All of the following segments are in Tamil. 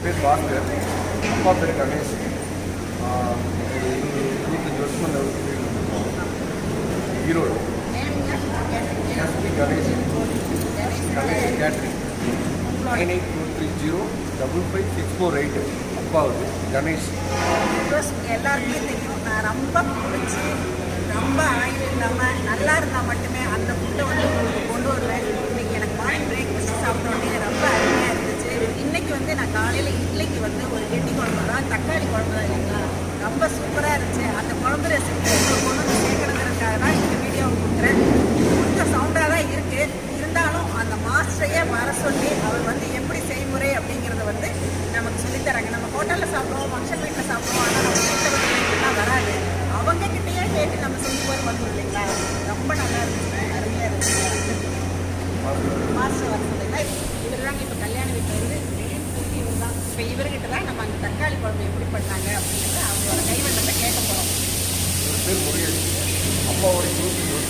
பாஸ்கர் அப்பா பேர் கணேஷ். ஆஹ் இது இருபத்தஞ்சி வருஷமாக இந்த Erode. SP Ganesh. Ganesh catering nine eight two three zero double five six four eight. அப்பாவுக்கு கணேஷ். பிகாஸ் எல்லாருக்குமே தெரியும் நான் ரொம்ப பிடிச்சி ரொம்ப ஆயில் இல்லாமல் நல்லா இருந்தால் மட்டுமே அந்த ஃபுட்டை வந்து பிள்ளைக்கு வந்து ஒரு கெட்டி குழம்பு தான் தக்காளி குழம்பு தான் இல்லைங்களா? ரொம்ப சூப்பராக இருந்துச்சு. அந்த குழம்பு ரெசிபி கொண்டு வந்து சேர்க்கணுங்கிறதுக்காக தான் இந்த வீடியோ கொடுக்குறேன். கொஞ்சம் சவுண்டாக தான் இருக்குது இருந்தாலும் அந்த மாஸ்டரையே வர சொல்லி அவர் வந்து எப்படி செய்முறை அப்படிங்கிறத வந்து நமக்கு சொல்லித் தராங்க. நம்ம ஹோட்டலில் சாப்பிடுவோம் ஃபங்க்ஷன் வீட்டில் சாப்பிடுவோம் ஆனால் நம்ம வீட்டில் வந்து கேட்டுலாம் வராது அவங்க கிட்டேயே கேட்டு நம்ம செஞ்சு போய் வந்தோம் இல்லைங்களா ரொம்ப நல்லா இருந்துச்சு அருமையாக இருந்துச்சு மாஸ்டர் வர சொல்லுங்க இவர் தாங்க இப்போ கல்யாண வீட்டில் வந்து main cook இவர் தான் இப்போ இவர்கிட்ட தான் நம்ம அந்த தக்காளி குழம்பு எப்படி பண்ணாங்க அப்படிங்கிறத அவங்களோட கைவண்ணத்தை கேட்க போகிறோம் ஒரு பேர் முருகேஷ் அப்பாவோட இருபத்தஞ்சி வருஷமாக இருக்கிறார் கூடவே இருக்கிறார்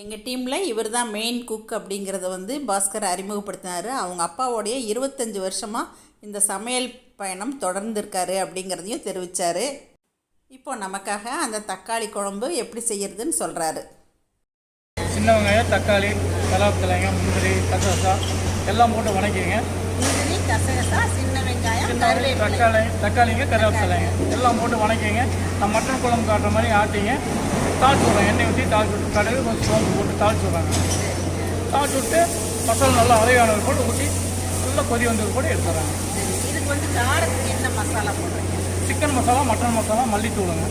எங்கள் டீமில் இவர் தான் மெயின் குக் அப்படிங்கிறத வந்து பாஸ்கர் அறிமுகப்படுத்தினார். அவங்க அப்பாவோடைய இருபத்தஞ்சி வருஷமாக இந்த சமையல் பயணம் தொடர்ந்துருக்காரு அப்படிங்கிறதையும் தெரிவித்தார் இப்போ நமக்காக அந்த தக்காளி குழம்பு எப்படி செய்யறதுன்னு சொல்கிறாரு சின்ன வெங்காயம் தக்காளி கலாப்பத்தலைங்க முந்திரி கசகசா எல்லாம் போட்டு வணக்கிங்க முந்திரி கசகசா சின்ன வெங்காயம் தக்காளி தக்காளிங்க கருவேப்பிலைங்க. எல்லாம் போட்டு வணக்கிங்க. நான் மட்டன் குழம்பு காட்டுற மாதிரி ஆட்டிங்க. தாளிச்சு விட்றேன் எண்ணெய் ஊற்றி தாளிச்சு விட்டு கடுகு கொஞ்சம் சோம்பு போட்டு தாளிச்சு விட்றாங்க. தாளிச்சு விட்டு மசாலா நல்லா அரையானது போட்டு ஊற்றி நல்லா கொதி வந்தது போட்டு எடுத்துறாங்க இதுக்கு வந்து காரத்துக்கு என்ன மசாலா போடுறீங்க? சிக்கன் மசாலா மட்டன் மசாலா மல்லித்தூளுங்க.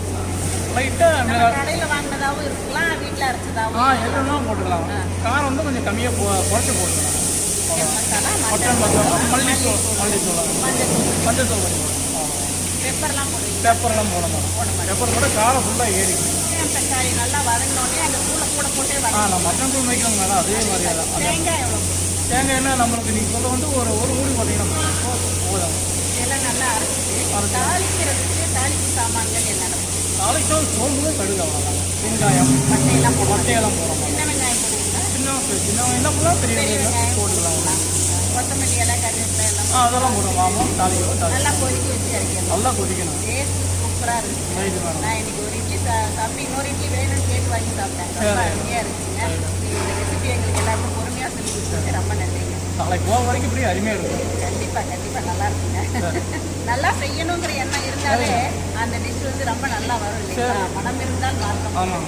லைட்டாக கடையில் வாங்கினதாகவும் இருக்கலாம் வீட்டில் ஆ அரைச்சதாகவும் எதுனா போட்டுக்கலாம் காரம் வந்து கொஞ்சம் கம்மியாக குறைச்சி போட்டுக்கலாம். சிக்கன் மசாலா மட்டன் மசாலா மல்லித்தூள் மல்லித்தூள் மஞ்சள் மஞ்சள் கொஞ்சம் பெப்பர்லாம் போடுவீங்க. பெப்பர்லாம் போட மாட்டோம். பெப்பர் கூட காரம் ஃபுல்லாக ஏறிக்கும் வெங்காயம் தக்காளி நல்லா வதங்கினோடனே அந்த தூளை கூட போட்டே ஆ நான் மட்டன் தூள் வைக்கிறோம் மேடம் அதே மாதிரியே தான். தேங்காய் எவ்வளோ போடுவீங்க? தேங்காய் என்ன நம்மளுக்கு நீங்கள் சொல்ல வந்து ஒரு ஒரு மூடி போட்டிங்கன்னா போதும். இதெல்லாம் நல்லா அரைச்சிட்டு தாளிக்கிறதுக்கு தாளிப்பு சாமான்கள் என்னென்ன? நாளைக்கு சோம்பு கடுகு அவ்வளோதாங்க வெங்காயம் மட்டையெல்லாம் போடுவாங்க மட்டையெல்லாம் போட மாட்டோம் சின்ன வெங்காயம் போடுவீங்களா சின்ன வெங்காயம் பெரிய வெங்காயம் கொத்தமல்லி இலை கருவேப்பிலை எல்லாம். ஆ அதெல்லாம் போடுவோம். ஆமாம் தாளிக்கிறோம் தாளி நல்லா கொதிக்க வச்சு அரைக்கணும் நல்லா கொதிக்கணும். டேஸ்ட் சூப்பராக இருந்துச்சு ரைட்டு மேடம் நான் இன்னைக்கு ஒரு இட்லி சாப்பிட்டு இன்னொரு இட்லி வேணும்னு கேட்டு வாங்கி சாப்பிட்டேன். ரொம்ப அருமையாக நீங்கள் இந்த ரெசிபி எங்களுக்கு எல்லாருக்கும் பொறுமையாக சொல்லி கொடுத்தது ரொம்ப நன்றிங்க. நாளைக்கு போக வரைக்கும் இப்படி அருமையாக இருக்கும். கண்டிப்பாக கண்டிப்பாக நல்லா இருக்குங்க. நல்லா செய்யணுங்கிற எண்ணம் இருந்தாலே அந்த டிஷ் வந்து ரொம்ப நல்லா வரும் இல்லைங்களா? மனம் இருந்தால் நம்ம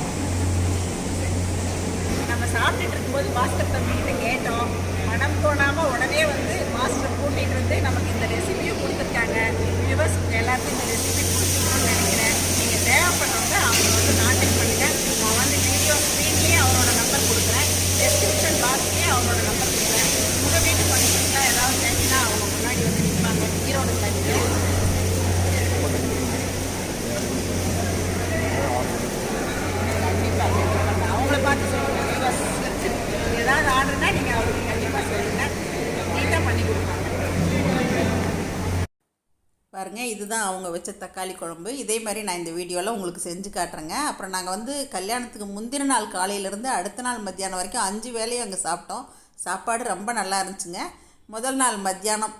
சாப்பிட்டுட்டு இருக்கும்போது மாஸ்டர் தம்பிக்கிட்ட கேட்டோம். மனம் தோணாமல் உடனே வந்து மாஸ்டர் கூட்டிகிட்டு வந்து நமக்கு இந்த ரெசிபியும் கொடுத்துருக்காங்க வியூவர்ஸ் எல்லாருக்கும் இந்த ரெசிபி பிடிச்சிருக்கும்னு நினைக்கிறேன் நீங்கள் தேவைப்படுறவங்க அவங்க வந்து கான்டாக்ட் பண்ணுங்க நான் வந்து வீடியோ ஸ்க்ரீன்லேயே அவரோட நம்பர் கொடுக்குறேன் டெஸ்கிரிப்ஷன் பாக்ஸ்லேயே அவரோட நம்பர் கொடுக்குறேன் உங்கள் வீட்டு ஃபங்க்ஷனில் ஏதாவது தேவைன்னா அவங்க முன்னாடி வந்து நிற்பாங்க ஈரோடு சைடில் கண்டிப்பாக கண்டிப்பாக அவங்கள பார்த்து சொல்லுங்கள் வியூவர்ஸ் ஏதாவது ஆர்டர்னா நீங்கள் அவங்களுக்கு கண்டிப்பாக சொல்லுங்கள் நீட்டாக பண்ணி கொடுப்பாங்க பாருங்கள் இதுதான் அவங்க வச்ச தக்காளி குழம்பு. இதே மாதிரி நான் இந்த வீடியோவில் உங்களுக்கு செஞ்சு காட்டுறேங்க. அப்புறம் நாங்கள் வந்து கல்யாணத்துக்கு முந்தின நாள் காலையிலேருந்து அடுத்த நாள் மத்தியானம் வரைக்கும் அஞ்சு வேலையும் அங்கே சாப்பிட்டோம். சாப்பாடு ரொம்ப நல்லா இருந்துச்சுங்க. முதல் நாள் மத்தியானம்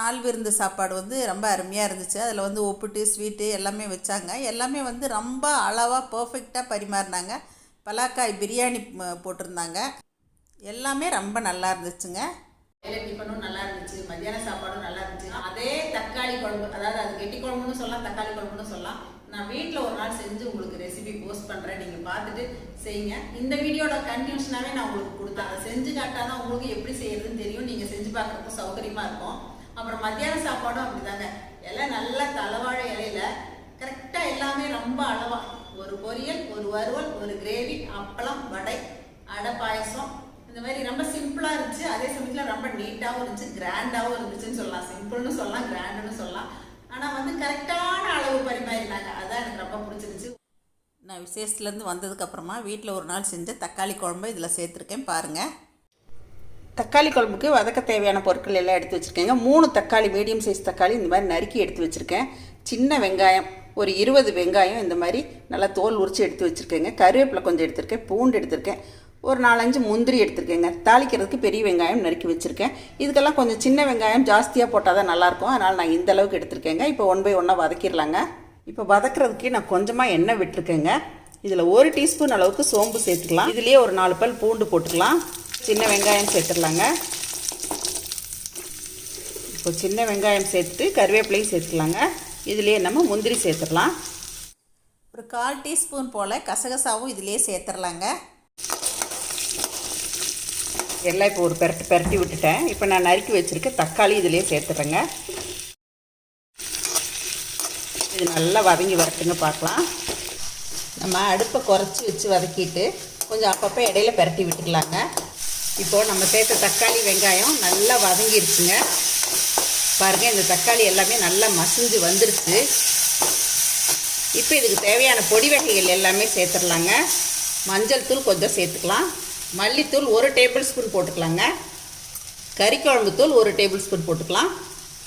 நாள் விருந்து சாப்பாடு வந்து ரொம்ப அருமையாக இருந்துச்சு. அதில் வந்து உப்புட்டு ஸ்வீட்டு எல்லாமே வச்சாங்க. எல்லாமே வந்து ரொம்ப அளவாக பர்ஃபெக்டாக பரிமாறினாங்க. பலாக்காய் பிரியாணி போட்டிருந்தாங்க. எல்லாமே ரொம்ப நல்லா இருந்துச்சுங்க. வேலை டிஃபனும் நல்லா இருந்துச்சு. மத்தியான சாப்பாடும் நல்லா இருந்துச்சு அதே தக்காளி குழம்பு அதாவது அது கெட்டி குழம்புன்னு சொல்லலாம் தக்காளி குழம்புன்னு சொல்லலாம். நான் வீட்டில் ஒரு நாள் செஞ்சு உங்களுக்கு ரெசிபி போஸ்ட் பண்ணுறேன் நீங்கள் பார்த்துட்டு செய்யுங்க. இந்த வீடியோட கண்டினியூஷனாகவே நான் உங்களுக்கு கொடுத்தேன். அதை செஞ்சு காட்டாதான் உங்களுக்கு எப்படி செய்யறதுன்னு தெரியும். நீங்கள் செஞ்சு பார்க்குறப்ப சௌகரியமாக இருக்கும். அப்புறம் மத்தியான சாப்பாடும் அப்படிதாங்க. எல்லாம் நல்லா தலைவாழை இலையில கரெக்டாக எல்லாமே ரொம்ப அளவாக ஒரு பொரியல் ஒரு வறுவல் ஒரு கிரேவி அப்பளம் வடை அடை பாயசம் இந்த மாதிரி ரொம்ப சிம்பிளா இருந்துச்சு. அதே சமயத்துல ரொம்ப நீட்டாவும் இருந்துச்சு. கிராண்டாவும் இருந்துச்சுன்னு சொல்லலாம். சிம்பிள்னு சொல்லலாம் கிராண்டுன்னு சொல்லலாம். ஆனா வந்து கரெக்டான அளவு பரிமாறினாங்க. அதான் எனக்கு ரொம்ப பிடிச்சிருந்துச்சு. நான் விசேஷத்துலேருந்து வந்ததுக்கப்புறமா வீட்டில் ஒரு நாள் செஞ்ச தக்காளி குழம்பு இதில் சேர்த்துருக்கேன். பாருங்கள் தக்காளி குழம்புக்கு வதக்க தேவையான பொருட்கள் எல்லாம் எடுத்து வச்சுருக்கேங்க. மூணு தக்காளி மீடியம் சைஸ் தக்காளி இந்த மாதிரி நறுக்கி எடுத்து வச்சுருக்கேன். சின்ன வெங்காயம் ஒரு இருபது வெங்காயம் இந்த மாதிரி நல்லா தோல் உரித்து எடுத்து வச்சுருக்கேங்க. கருவேப்பிலை கொஞ்சம் எடுத்திருக்கேன். பூண்டு எடுத்திருக்கேன். ஒரு நாலஞ்சு முந்திரி எடுத்துருக்கேங்க. தாளிக்கிறதுக்கு பெரிய வெங்காயம் நறுக்கி வச்சுருக்கேன். இதுக்கெல்லாம் கொஞ்சம் சின்ன வெங்காயம் ஜாஸ்தியாக போட்டால் தான் நல்லாயிருக்கும். அதனால் நான் இந்த அளவுக்கு எடுத்திருக்கேங்க. இப்போ ஒன் பை ஒன்னாக வதக்கிடலாங்க. இப்போ வதக்கிறதுக்கு நான் கொஞ்சமாக எண்ணெய் விட்டுருக்கேங்க. இதில் ஒரு டீஸ்பூன் அளவுக்கு சோம்பு சேர்த்துக்கலாம். இதுலேயே ஒரு நாலு பல் பூண்டு போட்டுக்கலாம். சின்ன வெங்காயம் சேர்த்துடலாங்க. இப்போ சின்ன வெங்காயம் சேர்த்து கருவேப்பிலையும் சேர்த்துக்கலாங்க. இதுலேயே நம்ம முந்திரி சேர்த்துடலாம். ஒரு கால் டீஸ்பூன் போல் கசகசாவும் இதிலே சேர்த்துடலாங்க. எல்லாம் இப்போ ஒரு பெரட்டு பெரட்டி விட்டுட்டேன். இப்போ நான் நறுக்கி வச்சுருக்க தக்காளி இதிலே சேர்த்துட்றேங்க இது நல்லா வதங்கி வரட்டுங்க பார்க்கலாம். நம்ம அடுப்பை குறைச்சி வச்சு வதக்கிட்டு கொஞ்சம் அப்பப்போ இடையில பெரட்டி விட்டுக்கலாங்க. இப்போது நம்ம சேர்த்த தக்காளி வெங்காயம் நல்லா வதங்கிருச்சுங்க. பாருங்கள் இந்த தக்காளி எல்லாமே நல்லா மசிஞ்சு வந்துருச்சு. இப்போ இதுக்கு தேவையான பொடி வகைகள் எல்லாமே சேர்த்துடலாங்க. மஞ்சள் தூள் கொஞ்சம் சேர்த்துக்கலாம். மல்லித்தூள் ஒரு டேபிள் ஸ்பூன் போட்டுக்கலாங்க. கறிக்குழம்பு தூள் ஒரு டேபிள் ஸ்பூன் போட்டுக்கலாம்.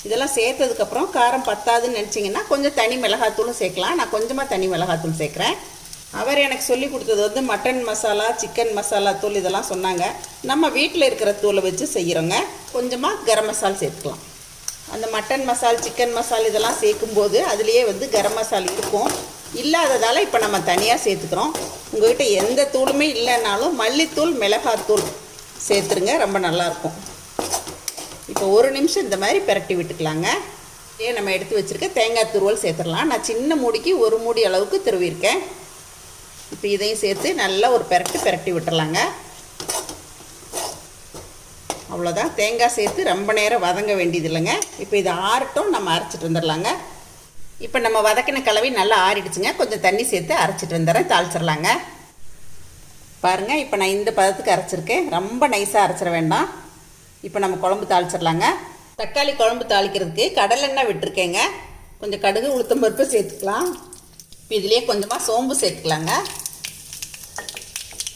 இதெல்லாம் சேர்த்ததுக்கப்புறம் காரம் பத்தாதுன்னு நினச்சிங்கன்னா கொஞ்சம் தனி மிளகாத்தூளும் சேர்க்கலாம். நான் கொஞ்சமாக தனி மிளகாத்தூள் சேர்க்குறேன். அவர் எனக்கு சொல்லி கொடுத்தது வந்து மட்டன் மசாலா சிக்கன் மசாலா தூள் இதெல்லாம் சொன்னாங்க. நம்ம வீட்டில் இருக்கிற தூளை வச்சு செய்கிறோங்க கொஞ்சமாக கரம் மசால் சேர்த்துக்கலாம். அந்த மட்டன் மசால் சிக்கன் மசால் இதெல்லாம் சேர்க்கும்போது அதுலேயே வந்து கரம் மசால் இருக்கும். இல்லாததால் இப்போ நம்ம தனியாக சேர்த்துக்கிறோம். உங்கள்கிட்ட எந்த தூளுமே இல்லைன்னாலும் மல்லித்தூள் மிளகாத்தூள் சேர்த்துருங்க ரொம்ப நல்லாயிருக்கும். இப்போ ஒரு நிமிஷம் இந்த மாதிரி பிரட்டி விட்டுக்கலாங்க. ஏ நம்ம எடுத்து வச்சுருக்க தேங்காய் துருவல் சேர்த்துடலாம். நான் சின்ன மூடிக்கு ஒரு மூடி அளவுக்கு துருவிருக்கேன் இப்போ இதையும் சேர்த்து நல்லா ஒரு பெரட்டு பெரட்டி விட்டுடலாங்க அவ்வளோதான் தேங்காய் சேர்த்து ரொம்ப நேரம் வதங்க வேண்டியது இல்லைங்க இப்போ இதை ஆறட்டும் நம்ம அரைச்சிட்டு வந்துடலாங்க. இப்போ நம்ம வதக்கின கலவை நல்லா ஆறிடுச்சுங்க. கொஞ்சம் தண்ணி சேர்த்து அரைச்சிட்டு வந்துடுறேன். தாளிச்சிடலாங்க. பாருங்கள் இப்போ நான் இந்த பதத்துக்கு அரைச்சிருக்கேன். ரொம்ப நைஸாக அரைச்சிட வேண்டாம். இப்போ நம்ம குழம்பு தாளிச்சிடலாங்க. தக்காளி குழம்பு தாளிக்கிறதுக்கு கடலெண்ணெய் விட்டுருக்கேங்க. கொஞ்சம் கடுகு உளுத்தம் பருப்பு சேர்த்துக்கலாம். இப்போ இதுலேயே கொஞ்சமாக சோம்பு சேர்த்துக்கலாங்க.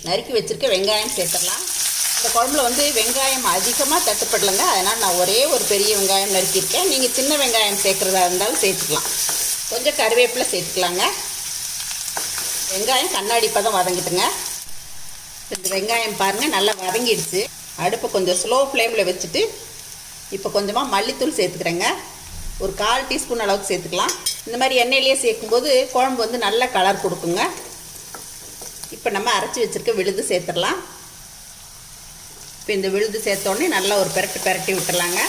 நறுக்கி வச்சுருக்க வெங்காயம் சேர்த்துடலாம். இந்த குழம்புல வந்து வெங்காயம் அதிகமாக தட்டுப்படலைங்க. அதனால் நான் ஒரே ஒரு பெரிய வெங்காயம் நறுக்கியிருக்கேன். நீங்கள் சின்ன வெங்காயம் சேர்க்குறதா இருந்தாலும் சேர்த்துக்கலாம். கொஞ்சம் கருவேப்பிலை சேர்த்துக்கலாங்க. வெங்காயம் கண்ணாடி இப்போ தான் வதங்கிட்டுங்க. இந்த வெங்காயம் பாருங்கள் நல்லா வதங்கிடுச்சு. அடுப்பை கொஞ்சம் ஸ்லோ ஃப்ளேமில் வச்சுட்டு இப்போ கொஞ்சமாக மல்லித்தூள் சேர்த்துக்கிறேங்க. ஒரு கால் டீஸ்பூன் அளவுக்கு சேர்த்துக்கலாம். இந்த மாதிரி எண்ணெயிலேயே சேர்க்கும்போது குழம்பு வந்து நல்ல கலர் கொடுக்குங்க. இப்போ நம்ம அரைச்சி வச்சுருக்க விழுது சேர்த்துடலாம். இப்போ இந்த விழுது சேர்த்தோடனே நல்லா ஒரு பெரட்டு பெரட்டி விட்டுடலாங்க.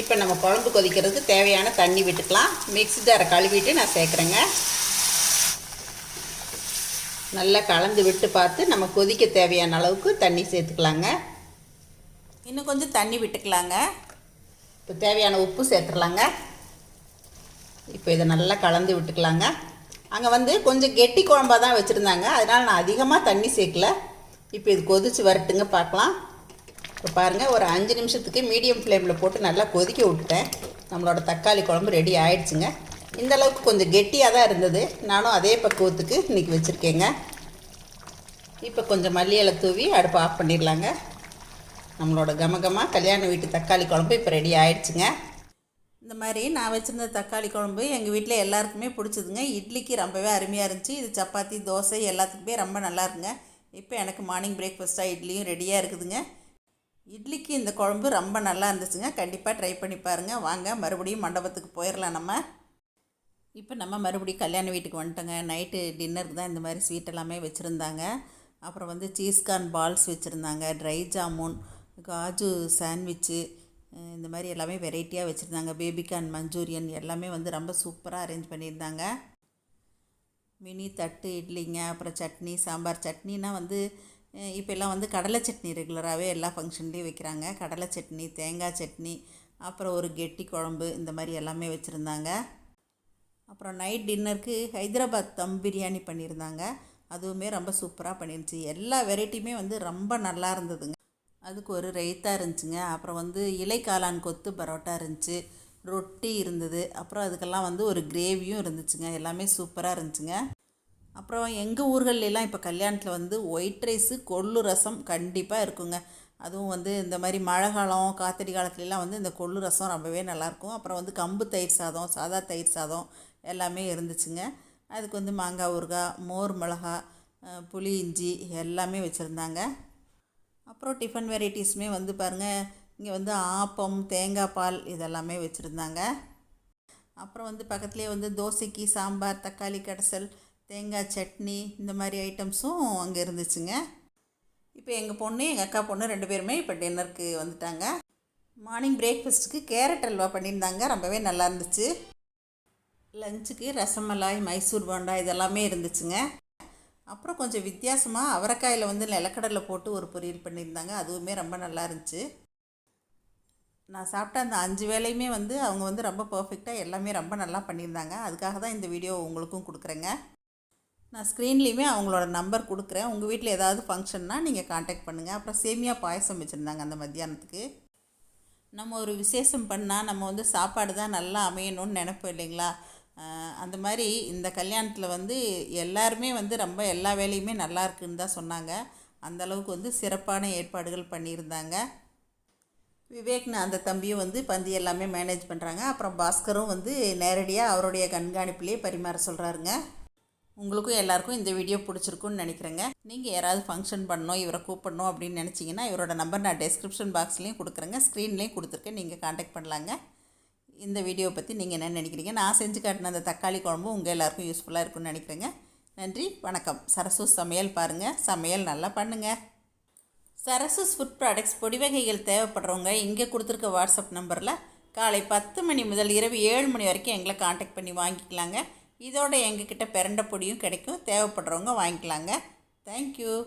இப்போ நம்ம குழம்பு கொதிக்கிறதுக்கு தேவையான தண்ணி விட்டுக்கலாம். மிக்ஸி ஜாரை கழுவிட்டு நான் சேர்க்குறேங்க. நல்லா கலந்து விட்டு பார்த்து நம்ம கொதிக்க தேவையான அளவுக்கு தண்ணி சேர்த்துக்கலாங்க. இன்னும் கொஞ்சம் தண்ணி விட்டுக்கலாங்க. இப்போ தேவையான உப்பு சேர்த்துடலாங்க. இப்போ இதை நல்லா கலந்து விட்டுக்கலாங்க. அங்கே வந்து கொஞ்சம் கெட்டி குழம்பாக தான் வச்சுருந்தாங்க. அதனால் நான் அதிகமாக தண்ணி சேர்க்கல. இப்போ இது கொதிச்சு வரட்டுங்க பார்க்கலாம். இப்போ பாருங்கள் ஒரு அஞ்சு நிமிஷத்துக்கு மீடியம் ஃப்ளேமில் போட்டு நல்லா கொதிக்க விட்டுட்டேன். நம்மளோட தக்காளி குழம்பு ரெடி ஆயிடுச்சுங்க. இந்த அளவுக்கு கொஞ்சம் கெட்டியாக தான் இருந்தது. நானும் அதே பக்குவத்துக்கு இன்றைக்கி வச்சுருக்கேங்க. இப்போ கொஞ்சம் மல்லி இலை தூவி அடுப்பு ஆஃப் பண்ணிடலாங்க. நம்மளோட கமகமாக கல்யாண வீட்டு தக்காளி குழம்பு இப்போ ரெடி ஆயிடுச்சுங்க. இந்த மாதிரி நான் வச்சுருந்த தக்காளி குழம்பு எங்கள் வீட்டில் எல்லாருக்குமே பிடிச்சதுங்க. இட்லிக்கு ரொம்பவே அருமையாக இருந்துச்சு. இது சப்பாத்தி தோசை எல்லாத்துக்குமே ரொம்ப நல்லா இருக்குங்க. இப்போ எனக்கு மார்னிங் பிரேக்ஃபாஸ்ட்டாக இட்லியும் ரெடியாக இருக்குதுங்க. இட்லிக்கு இந்த குழம்பு ரொம்ப நல்லா இருந்துச்சுங்க. கண்டிப்பாக ட்ரை பண்ணி பாருங்கள் வாங்க மறுபடியும் மண்டபத்துக்கு போயிடலாம் நம்ம. இப்போ நம்ம மறுபடியும் கல்யாண வீட்டுக்கு வந்துட்டோங்க. நைட்டு டின்னருக்கு தான் இந்த மாதிரி ஸ்வீட் எல்லாமே வச்சுருந்தாங்க. அப்புறம் வந்து சீஸ்கார்ன் பால்ஸ் வச்சுருந்தாங்க. ட்ரை ஜாமுன் காஜு சாண்ட்விட்சு இந்த மாதிரி எல்லாமே வெரைட்டியாக வச்சுருந்தாங்க. பேபிகார்ன் மஞ்சூரியன் எல்லாமே வந்து ரொம்ப சூப்பராக அரேஞ்ச் பண்ணியிருந்தாங்க. மினி தட்டு இட்லிங்க. அப்புறம் சட்னி சாம்பார். சட்னினா வந்து இப்போ எல்லாம் வந்து கடலை சட்னி ரெகுலராகவே எல்லா ஃபங்க்ஷன்லேயும் வைக்கிறாங்க. கடலை சட்னி தேங்காய் சட்னி அப்புறம் ஒரு கெட்டி குழம்பு இந்த மாதிரி எல்லாமே வச்சுருந்தாங்க. அப்புறம் நைட் டின்னருக்கு ஹைதராபாத் தம் பிரியாணி பண்ணியிருந்தாங்க. அதுவுமே ரொம்ப சூப்பராக பண்ணிருந்துச்சு. எல்லா வெரைட்டியுமே வந்து ரொம்ப நல்லா இருந்ததுங்க. அதுக்கு ஒரு ரைத்தா இருந்துச்சுங்க. அப்புறம் வந்து இலை காளான் கொத்து பரோட்டா இருந்துச்சு. ரொட்டி இருந்தது. அப்புறம் அதுக்கெல்லாம் வந்து ஒரு கிரேவியும் இருந்துச்சுங்க. எல்லாமே சூப்பராக இருந்துச்சுங்க. அப்புறம் எங்கள் ஊர்களெலாம் இப்போ கல்யாணத்தில் வந்து ஒயிட் ரைஸு கொள்ளு ரசம் கண்டிப்பாக இருக்குங்க. அதுவும் வந்து இந்த மாதிரி மழை காலம் காத்தடி காலத்துலலாம் வந்து இந்த கொள்ளு ரசம் ரொம்பவே நல்லாயிருக்கும். அப்புறம் வந்து கம்பு தயிர் சாதம் சாதா தயிர் சாதம் எல்லாமே இருந்துச்சுங்க. அதுக்கு வந்து மாங்காய் ஊறுகாய் மோர் மிளகா புளி இஞ்சி எல்லாமே வச்சுருந்தாங்க. அப்புறம் டிஃபன் வெரைட்டிஸுமே வந்து பாருங்கள் இங்கே வந்து ஆப்பம் தேங்காய் பால் இதெல்லாமே வச்சுருந்தாங்க. அப்புறம் வந்து பக்கத்துலேயே வந்து தோசைக்கு சாம்பார் தக்காளி கடைசல் தேங்காய் சட்னி இந்த மாதிரி ஐட்டம்ஸும் அங்கே இருந்துச்சுங்க. இப்போ எங்கள் பொண்ணு எங்கள் அக்கா பொண்ணு ரெண்டு பேருமே இப்போ டின்னருக்கு வந்துட்டாங்க. மார்னிங் பிரேக்ஃபாஸ்ட்டுக்கு கேரட் அல்வா பண்ணியிருந்தாங்க. ரொம்பவே நல்லா இருந்துச்சு. லஞ்சுக்கு ரசமலாய் மைசூர் போண்டா இதெல்லாமே இருந்துச்சுங்க. அப்புறம் கொஞ்சம் வித்தியாசமாக அவரைக்காயில் வந்து நிலக்கடலை போட்டு ஒரு பொரியல் பண்ணியிருந்தாங்க. அதுவுமே ரொம்ப நல்லா இருந்துச்சு. நான் சாப்பிட்ட அந்த அஞ்சு வேலையுமே வந்து அவங்க வந்து ரொம்ப பர்ஃபெக்டாக எல்லாமே ரொம்ப நல்லா பண்ணியிருந்தாங்க. அதுக்காக தான் இந்த வீடியோ உங்களுக்கும் கொடுக்குறேங்க. நான் ஸ்க்ரீன்லேயுமே அவங்களோட நம்பர் கொடுக்குறேன். உங்கள் வீட்டில் ஏதாவது ஃபங்க்ஷன்னா நீங்கள் காண்டாக்ட் பண்ணுங்கள் அப்புறம் சேமியா பாயசம் வச்சுருந்தாங்க அந்த மத்தியானத்துக்கு. நம்ம ஒரு விசேஷம் பண்ணால் நம்ம வந்து சாப்பாடு தான் நல்லா அமையணும்னு நினைப்போம் இல்லைங்களா? அந்த மாதிரி இந்த கல்யாணத்தில் வந்து எல்லாருமே வந்து ரொம்ப எல்லா வேலையுமே நல்லா இருக்குன்னு தான் சொன்னாங்க. அந்த அளவுக்கு வந்து சிறப்பான ஏற்பாடுகள் பண்ணியிருந்தாங்க. விவேக்னு அந்த தம்பியும் வந்து பந்தி எல்லாமே மேனேஜ் பண்ணுறாங்க அப்புறம் பாஸ்கரும் வந்து நேரடியாக அவருடைய கண்காணிப்புலேயே பரிமாற சொல்கிறாருங்க உங்களுக்கும் எல்லாருக்கும் இந்த வீடியோ பிடிச்சிருக்குன்னு நினைக்கிறேங்க. நீங்கள் யாராவது ஃபங்க்ஷன் பண்ணணும் இவரை கூப்பிடணும் அப்படின்னு நினச்சிங்கன்னா இவரோட நம்பர் நான் டெஸ்கிரிப்ஷன் பாக்ஸ்லேயும் கொடுக்குறேங்க. ஸ்க்ரீன்லேயும் கொடுத்துருக்கேன். நீங்கள் காண்டாக்ட் பண்ணலாங்க. இந்த வீடியோ பற்றி நீங்கள் என்ன நினைக்கிறீங்க? நான் செஞ்சு காட்டின அந்த தக்காளி குழம்பு உங்கள் எல்லாருக்கும் யூஸ்ஃபுல்லாக இருக்கும்னு நினைக்கிறேங்க. நன்றி வணக்கம். சரசு சமையல் பாருங்கள் சமையல் நல்லா பண்ணுங்கள் சரசஸ் ஃபுட் ப்ராடக்ட்ஸ் பொடி வகைகள் தேவைப்படுறவங்க இங்கே கொடுத்துருக்க வாட்ஸ்அப் நம்பரில் காலை பத்து மணி முதல் இரவு ஏழு மணி வரைக்கும் எங்களை காண்டாக்ட் பண்ணி வாங்கிக்கலாங்க. இதோட எங்ககிட்ட பிரண்ட பொடியும் கிடைக்கும். தேவைப்படுறவங்க வாங்கிக்கலாங்க. தேங்க்யூ